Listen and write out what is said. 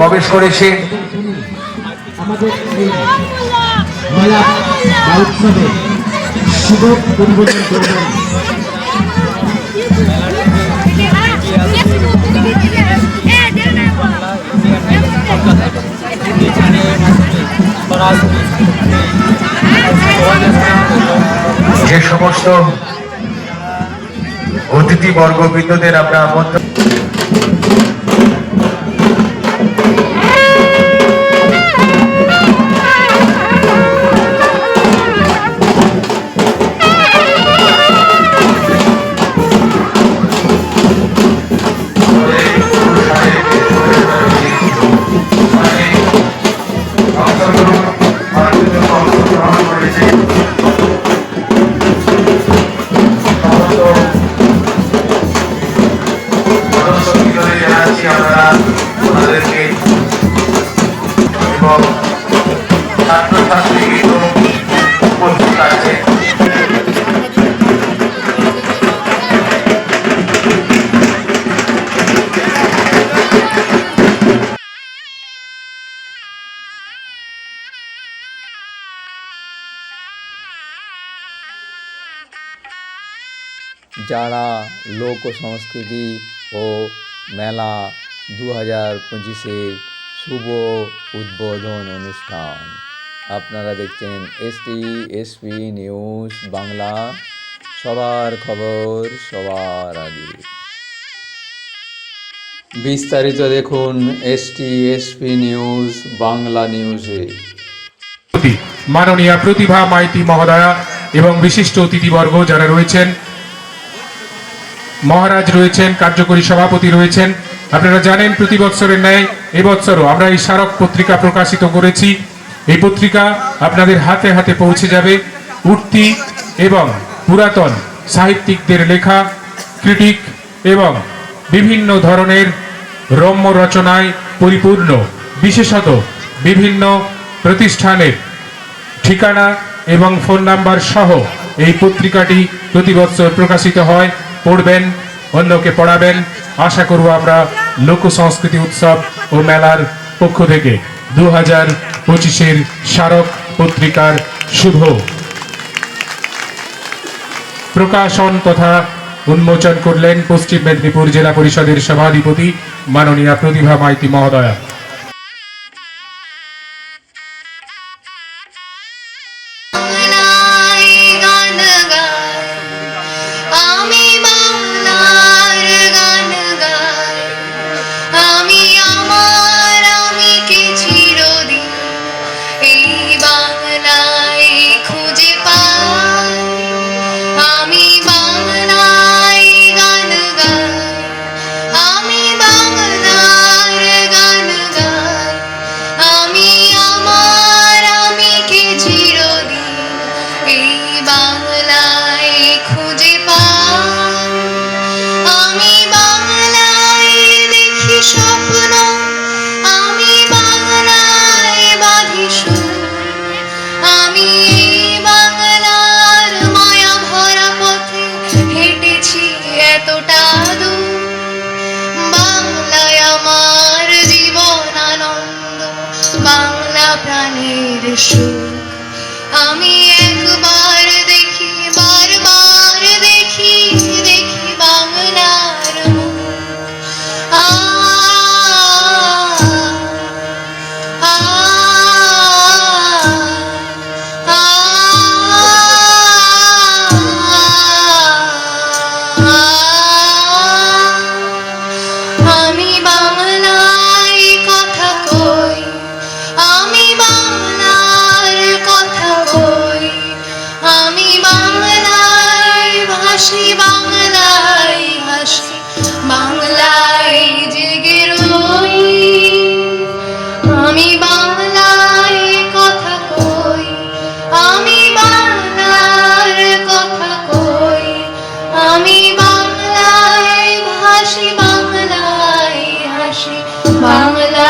প্রবেশ করেছে। যে সমস্ত অতিথি বর্গবৃন্দদের আমরা আমন্ত্রণ এবং ছাত্রছাত্রীগৃহ উপস্থিত আছে যারা লোক সংস্কৃতি ও মেলা দু হাজার পঁচিশের শুভ উদ্বোধন অনুষ্ঠান। আপনারা দেখছেন এসটি এসপি নিউজ বাংলা। সবার খবর সবার আগে। বিস্তারিত দেখুন এসটি এসপি নিউজ বাংলা নিউজে। মাননীয়া প্রতিভা মাইতি মহোদয়া এবং বিশিষ্ট অতিথিবর্গ যারা রয়েছেন, মহারাজ রয়েছেন, কার্যকরী সভাপতি রয়েছেন, আপনারা জানেন প্রতি বছরের ন্যায় এবছরও আমরা এই স্মারক পত্রিকা প্রকাশিত করেছি। এই পত্রিকা আপনাদের হাতে হাতে পৌঁছে যাবে। উঠতি এবং পুরাতন সাহিত্যিকদের লেখা, ক্রিটিক এবং বিভিন্ন ধরনের রম্য রচনায় পরিপূর্ণ, বিশেষত বিভিন্ন প্রতিষ্ঠানের ঠিকানা এবং ফোন নাম্বার সহ এই পত্রিকাটি প্রতি বছর প্রকাশিত হয়। পড়বেন, অন্যকে পড়াবেন। আশা করব আমরা লোক সংস্কৃতি উৎসব ও মেলার পক্ষ থেকে দু হাজার পঁচিশের স্মারক পত্রিকার শুভ প্রকাশন তথা উন্মোচন করলেন পশ্চিম মেদিনীপুর জেলা পরিষদের সভাধিপতি মাননীয় প্রতিভা মাইতি মহোদয়া। বাংলা প্রাণীর সুখ। আমি Bangla